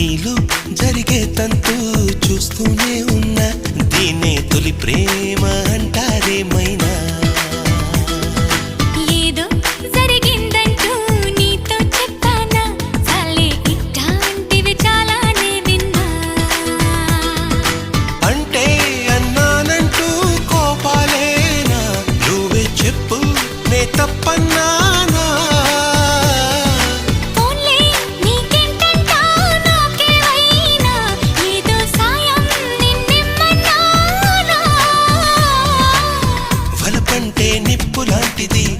నీలో జరిగే తంతు చూస్తూనే ఉన్న దీనే తొలి ప్రేమ అంటా. పువ్వు లాంటిది